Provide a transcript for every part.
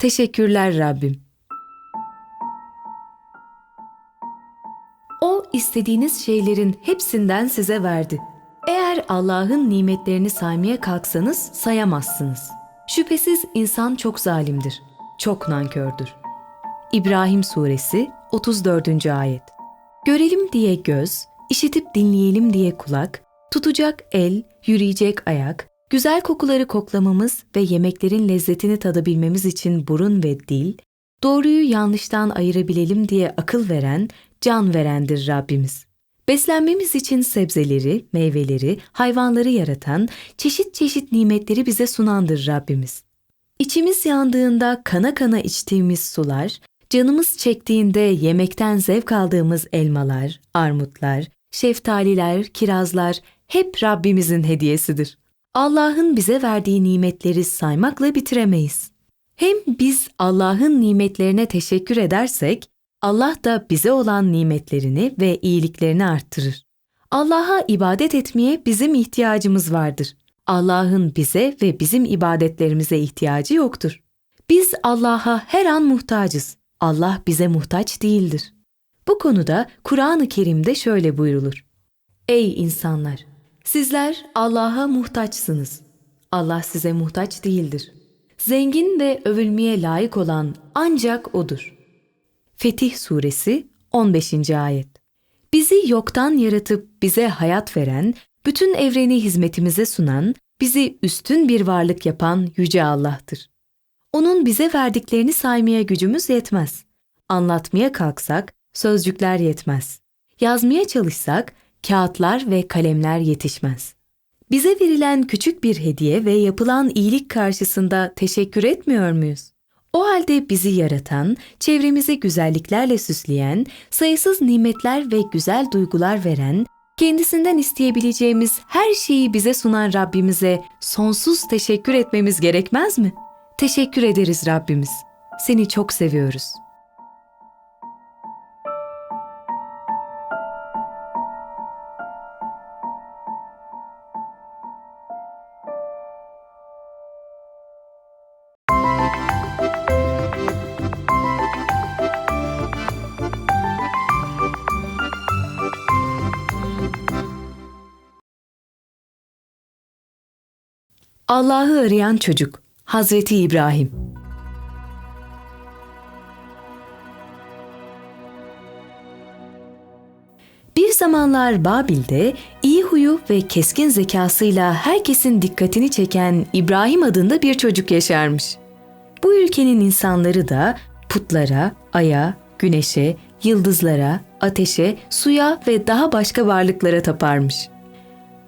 Teşekkürler Rabbim. O istediğiniz şeylerin hepsinden size verdi. Eğer Allah'ın nimetlerini saymaya kalksanız sayamazsınız. Şüphesiz insan çok zalimdir, çok nankördür. İbrahim Suresi 34. Ayet Görelim diye göz, işitip dinleyelim diye kulak, tutacak el, yürüyecek ayak, güzel kokuları koklamamız ve yemeklerin lezzetini tadabilmemiz için burun ve dil, doğruyu yanlıştan ayırabilelim diye akıl veren, can verendir Rabbimiz. Beslenmemiz için sebzeleri, meyveleri, hayvanları yaratan, çeşit çeşit nimetleri bize sunandır Rabbimiz. İçimiz yandığında kana kana içtiğimiz sular, canımız çektiğinde yemekten zevk aldığımız elmalar, armutlar, şeftaliler, kirazlar hep Rabbimizin hediyesidir. Allah'ın bize verdiği nimetleri saymakla bitiremeyiz. Hem biz Allah'ın nimetlerine teşekkür edersek, Allah da bize olan nimetlerini ve iyiliklerini arttırır. Allah'a ibadet etmeye bizim ihtiyacımız vardır. Allah'ın bize ve bizim ibadetlerimize ihtiyacı yoktur. Biz Allah'a her an muhtacız. Allah bize muhtaç değildir. Bu konuda Kur'an-ı Kerim'de şöyle buyrulur. Ey insanlar! Sizler Allah'a muhtaçsınız. Allah size muhtaç değildir. Zengin ve övülmeye layık olan ancak O'dur. Fetih Suresi 15. Ayet Bizi yoktan yaratıp bize hayat veren, bütün evreni hizmetimize sunan, bizi üstün bir varlık yapan Yüce Allah'tır. Onun bize verdiklerini saymaya gücümüz yetmez. Anlatmaya kalksak sözcükler yetmez. Yazmaya çalışsak kağıtlar ve kalemler yetişmez. Bize verilen küçük bir hediye ve yapılan iyilik karşısında teşekkür etmiyor muyuz? O halde bizi yaratan, çevremizi güzelliklerle süsleyen, sayısız nimetler ve güzel duygular veren, kendisinden isteyebileceğimiz her şeyi bize sunan Rabbimize sonsuz teşekkür etmemiz gerekmez mi? Teşekkür ederiz Rabbimiz. Seni çok seviyoruz. Allah'ı arayan çocuk Hazreti İbrahim Bir zamanlar Babil'de iyi huyu ve keskin zekasıyla herkesin dikkatini çeken İbrahim adında bir çocuk yaşarmış. Bu ülkenin insanları da putlara, aya, güneşe, yıldızlara, ateşe, suya ve daha başka varlıklara taparmış.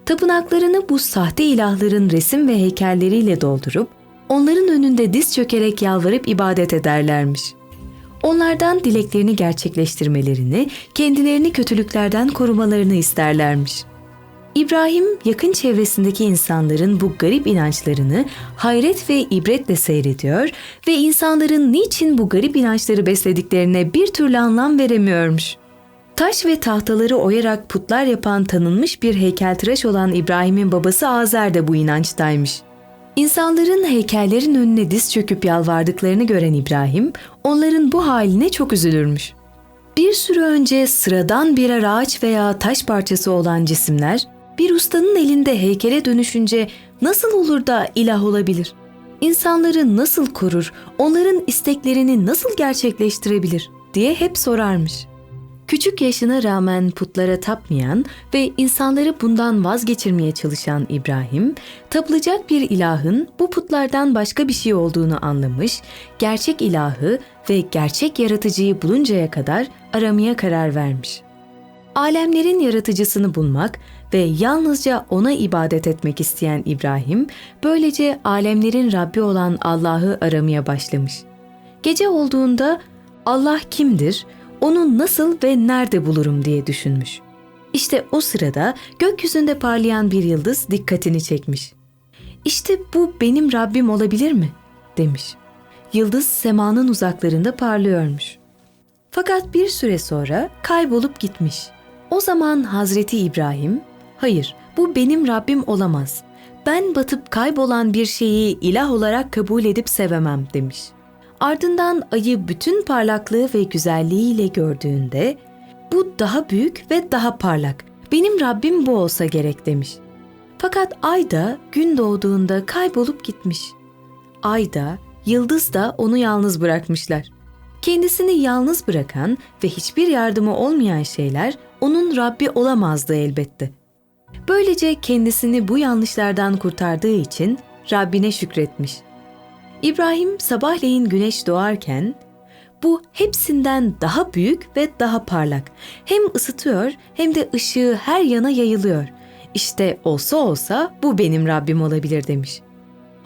Tapınaklarını bu sahte ilahların resim ve heykelleriyle doldurup onların önünde diz çökerek yalvarıp ibadet ederlermiş. Onlardan dileklerini gerçekleştirmelerini, kendilerini kötülüklerden korumalarını isterlermiş. İbrahim yakın çevresindeki insanların bu garip inançlarını hayret ve ibretle seyrediyor ve insanların niçin bu garip inançları beslediklerine bir türlü anlam veremiyormuş. Taş ve tahtaları oyarak putlar yapan tanınmış bir heykeltıraş olan İbrahim'in babası Azer de bu inançtaymış. İnsanların heykellerin önüne diz çöküp yalvardıklarını gören İbrahim, onların bu haline çok üzülürmüş. Bir süre önce sıradan birer ağaç veya taş parçası olan cisimler, bir ustanın elinde heykele dönüşünce nasıl olur da ilah olabilir? İnsanları nasıl korur, onların isteklerini nasıl gerçekleştirebilir diye hep sorarmış.'' Küçük yaşına rağmen putlara tapmayan ve insanları bundan vazgeçirmeye çalışan İbrahim, tapılacak bir ilahın bu putlardan başka bir şey olduğunu anlamış, gerçek ilahı ve gerçek yaratıcıyı buluncaya kadar aramaya karar vermiş. Alemlerin yaratıcısını bulmak ve yalnızca ona ibadet etmek isteyen İbrahim, böylece alemlerin Rabbi olan Allah'ı aramaya başlamış. Gece olduğunda Allah kimdir, onu nasıl ve nerede bulurum diye düşünmüş. İşte o sırada gökyüzünde parlayan bir yıldız dikkatini çekmiş. İşte bu benim Rabbim olabilir mi? demiş. Yıldız semanın uzaklarında parlıyormuş. Fakat bir süre sonra kaybolup gitmiş. O zaman Hazreti İbrahim, hayır bu benim Rabbim olamaz. Ben batıp kaybolan bir şeyi ilah olarak kabul edip sevemem demiş. Ardından ayı bütün parlaklığı ve güzelliğiyle gördüğünde bu daha büyük ve daha parlak. Benim Rabbim bu olsa gerek demiş. Fakat ay da gün doğduğunda kaybolup gitmiş. Ay da, yıldız da onu yalnız bırakmışlar. Kendisini yalnız bırakan ve hiçbir yardımı olmayan şeyler onun Rabbi olamazdı elbette. Böylece kendisini bu yanlışlardan kurtardığı için Rabbine şükretmiş. İbrahim sabahleyin güneş doğarken bu hepsinden daha büyük ve daha parlak. Hem ısıtıyor hem de ışığı her yana yayılıyor. İşte olsa olsa bu benim Rabbim olabilir demiş.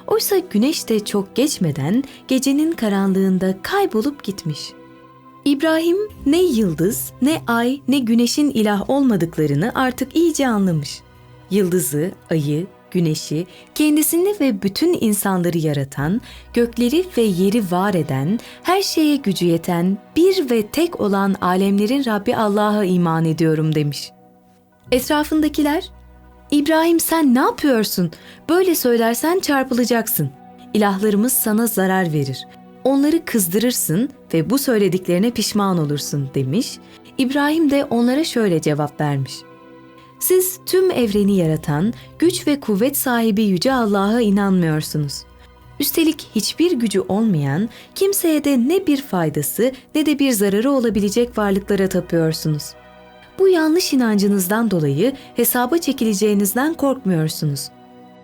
Oysa güneş de çok geçmeden gecenin karanlığında kaybolup gitmiş. İbrahim ne yıldız, ne ay, ne güneşin ilah olmadıklarını artık iyice anlamış. Yıldızı, ayı, güneşi, kendisini ve bütün insanları yaratan, gökleri ve yeri var eden, her şeye gücü yeten, bir ve tek olan alemlerin Rabbi Allah'a iman ediyorum demiş. Etrafındakiler, İbrahim sen ne yapıyorsun? Böyle söylersen çarpılacaksın. İlahlarımız sana zarar verir. Onları kızdırırsın ve bu söylediklerine pişman olursun demiş. İbrahim de onlara şöyle cevap vermiş. Siz tüm evreni yaratan, güç ve kuvvet sahibi Yüce Allah'a inanmıyorsunuz. Üstelik hiçbir gücü olmayan, kimseye de ne bir faydası ne de bir zararı olabilecek varlıklara tapıyorsunuz. Bu yanlış inancınızdan dolayı hesaba çekileceğinizden korkmuyorsunuz.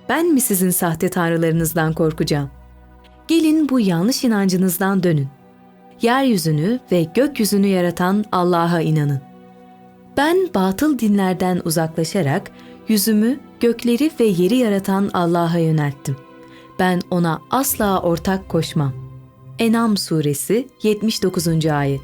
Ben mi sizin sahte tanrılarınızdan korkacağım? Gelin bu yanlış inancınızdan dönün. Yeryüzünü ve gökyüzünü yaratan Allah'a inanın. Ben batıl dinlerden uzaklaşarak yüzümü gökleri ve yeri yaratan Allah'a yönelttim. Ben ona asla ortak koşmam. Enam suresi 79. ayet